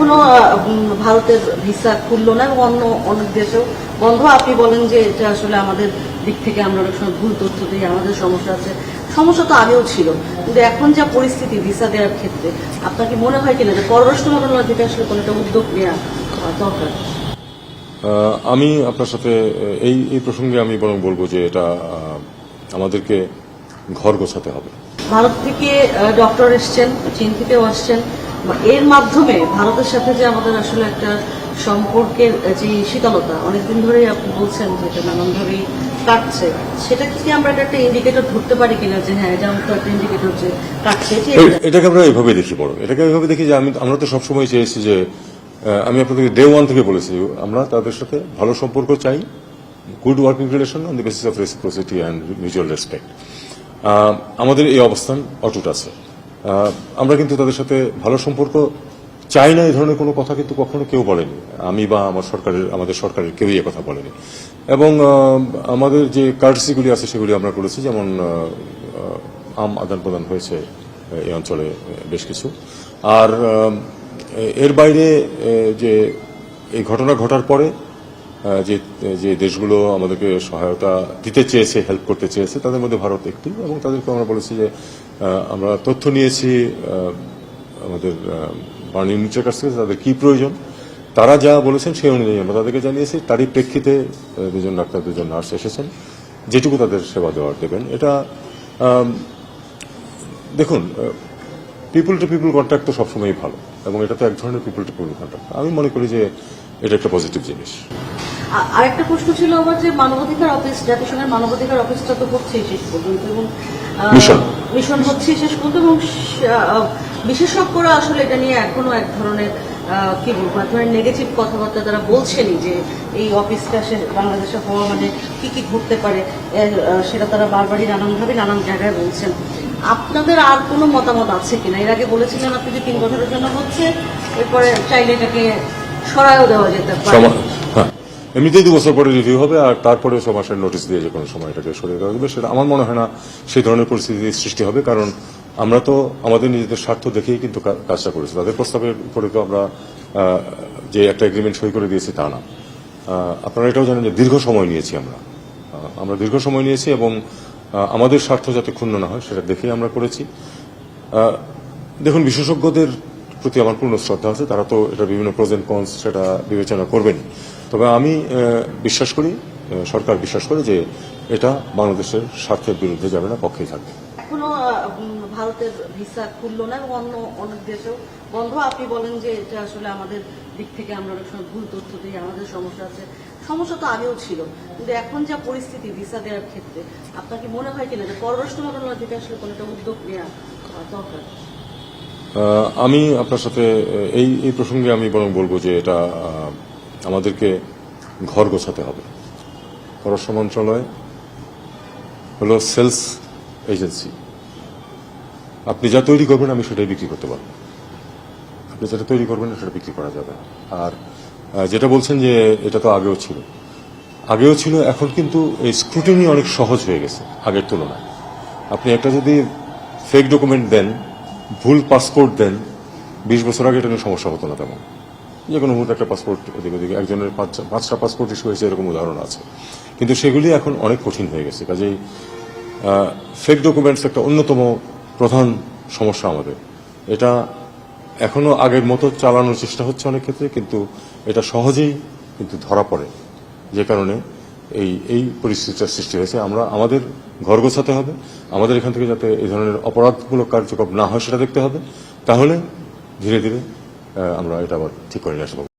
এখনও ভারতের ভিসা খুললো না এবং অন্য অনেক দেশেও। বন্ধ আপনি বলেন যে এটা আসলে আমাদের দিক থেকে আমরা অনেক সময় ভুল তথ্য দিই আমাদের সমস্যা আছে। সমস্যা তো আগেও ছিল কিন্তু এখন যা পরিস্থিতি ভিসা দেওয়ার ক্ষেত্রে আপনার কি মনে হয় কিনা যে পররাষ্ট্র মন্ত্রণালয় থেকে আসলে কোনো একটা উদ্যোগ নেওয়া দরকার? আমি আপনার সাথে এই এই প্রসঙ্গে আমি বরং বলব যে এটা আমাদেরকে ঘর গোছাতে হবে। ভারত থেকে ডক্টর এসছেন চীন থেকেও আসছেন। এর মাধ্যমে ভারতের সাথে যে আমাদের আসলে একটা সম্পর্কের যে শীতলতা অনেকদিন ধরেই আপনি বলছেন যে এটা নানান ধরেই কাটছে। সেটা কি আমরা একটা ইন্ডিকেটর ধরতে পারি কিনা যে হ্যাঁ এটা একটা ইন্ডিকেটর যে কাটছে। এটাকে আমরা এইভাবে দেখি বড়। এটাকে এইভাবে দেখি যে আমি আমরা তো সবসময় চেয়েছি যে আমি আপনাদেরকে ডে ওয়ান থেকে বলেছি আমরা তাদের সাথে ভালো সম্পর্ক চাই good working relation on the basis of reciprocity and mutual respect আমাদের এই অবস্থান অটুট আছে। আমরা কিন্তু তাদের সাথে ভালো সম্পর্ক চাই না, এই ধরনের কোনো কথা কিন্তু কখনো কেউ বলেনি। আমি বা আমার সরকারের, আমাদের সরকারের কেউই কথা বলেনি। এবং আমাদের যে কার্টসিগুলি আছে, সেগুলি আমরা করেছি, যেমন আম আদান প্রদান হয়েছে এই অঞ্চলে বেশ কিছু। আর এর বাইরে যে এই ঘটনা ঘটার পরে যে যে দেশগুলো আমাদেরকে সহায়তা দিতে চেয়েছে হেল্প করতে চেয়েছে, তাদের মধ্যে ভারত একটি এবং তাদেরকে আমরা বলেছি যে আমরা তথ্য নিয়েছি আমাদের বার্নিং ইউনিটের কাছ থেকে, তাদের কি প্রয়োজন, তারা যা বলেছেন সেই অনুযায়ী আমরা তাদেরকে জানিয়েছি, তারই প্রেক্ষিতে দুজন ডাক্তার, দুজন নার্স এসেছেন, যেটুকু তাদের সেবা দেওয়ার দেবেন। এটা দেখুন পিপুল টু পিপুল কন্ট্যাক্ট তো সবসময়ই ভালো। এবং এটা তো এক ধরনের পিপুল টু পিপুল কন্ট্যাক্ট আমি মনে করি যে এটা একটা পজিটিভ জিনিস। আরেকটা প্রশ্ন ছিল আমার যে মানবাধিকার অফিস জাতিসংঘের মানবাধিকার অফিসটা তো হচ্ছেই শেষ পর্যন্ত এবং মিশন। হচ্ছে শেষ পর্যন্ত এবং বিশেষজ্ঞরা আসলে এটা নিয়ে এখনও এক ধরনের কি বলব এক ধরনের নেগেটিভ কথাবার্তা তারা বলছেনই যে এই অফিসটা সে বাংলাদেশে হওয়া মানে কি কি ঘটতে পারে সেটা তারা বারবারই নানানভাবে নানান জায়গায় বলছেন। আপনাদের আর কোনো মতামত আছে কিনা? এর আগে বলেছিলেন আপনি যে তিন বছরের জন্য হচ্ছে, এরপরে চাইলে এটাকে সরায়ও দেওয়া যেতে পারে। হ্যাঁ। এমনিতেই দু বছর পরে রিভিউ হবে, আর তারপরে ছ মাসের নোটিশ দিয়ে যে কোনো সময় এটাকে সরিয়ে দেওয়া হবে, সেটা আমার মনে হয় না সেই ধরনের পরিস্থিতি সৃষ্টি হবে, কারণ আমরা তো আমাদের নিজেদের স্বার্থ দেখেই কিন্তু কাজটা করেছি। তাদের প্রস্তাবের উপরে তো আমরা যে একটা এগ্রিমেন্ট সই করে দিয়েছি তা না। আপনারা এটাও জানেন যে দীর্ঘ সময় নিয়েছি আমরা। আমরা দীর্ঘ সময় নিয়েছি এবং আমাদের স্বার্থ যাতে ক্ষুণ্ণ না হয়, সেটা দেখেই আমরা করেছি। দেখুন, বিশেষজ্ঞদের প্রতি আমার পূর্ণ শ্রদ্ধা আছে, তারা তো এটা বিভিন্ন প্রোজেন্ট কনস সেটা বিবেচনা করবেন। তবে আমি বিশ্বাস করি সরকার বিশ্বাস করে যে এটা বাংলাদেশের স্বার্থের বিরুদ্ধে যাবে না, পক্ষেই থাকবে। ভারতের ভিসা খুললো না এবং অন্য, অনেক দেশেও বন্ধ। আপনি বলেন যে এটা আসলে আমাদের দিক থেকে আমরা অনেক সময় ভুল তথ্য দিই, আমাদের সমস্যা আছে। সমস্যা তো আগেও ছিল, কিন্তু এখন যা পরিস্থিতি ভিসা দেওয়ার ক্ষেত্রে, আপনার কি মনে হয় কিনা যে পররাষ্ট্র মন্ত্রণালয় থেকে আসলে কোনো একটা উদ্যোগ নেওয়া দরকার? আমি আপনার সাথে এই এই প্রসঙ্গে আমি বরং বলব যে এটা আমাদেরকে ঘর গোছাতে হবে। পররাষ্ট্র মন্ত্রণালয় হলো সেলস এজেন্সি। আপনি যা তৈরি করবেন, আমি সেটাই বিক্রি করতে পারব। যেটা তৈরি করবেন, সেটা বিক্রি করা যাবে। না। আর যেটা বলছেন যে এটা তো আগেও ছিল। আগেও ছিল, এখন কিন্তু এই স্ক্রুটিনি অনেক সহজ হয়ে গেছে, আগের তুলনায়। আপনি একটা যদি ফেক ডকুমেন্ট দেন, ভুল পাসপোর্ট দেন, বিশ বছর আগে এটা নিয়ে সমস্যা হতো না তেমন। যে কোনো মুহূর্তে একটা পাসপোর্ট এদিকে ওদিকে, একজনের পাঁচ- পাঁচটা পাসপোর্ট ইস্যু হয়েছে, এরকম উদাহরণ আছে। কিন্তু সেগুলি এখন অনেক কঠিন হয়ে গেছে। কাজেই ফেক ডকুমেন্টস একটা অন্যতম প্রধান সমস্যা আমাদের। এটা এখনও আগের মতো চালানোর চেষ্টা হচ্ছে অনেক ক্ষেত্রে, কিন্তু এটা সহজেই কিন্তু ধরা পড়ে। যে কারণে এই এই পরিস্থিতিটার সৃষ্টি হয়েছে। আমরা, আমাদের ঘর গোছাতে হবে। আমাদের এখান থেকে যাতে এই ধরনের অপরাধমূলক কার্যক্রম না হয়, সেটা দেখতে হবে। তাহলে ধীরে ধীরে আমরা এটা আবার ঠিক করে আসব।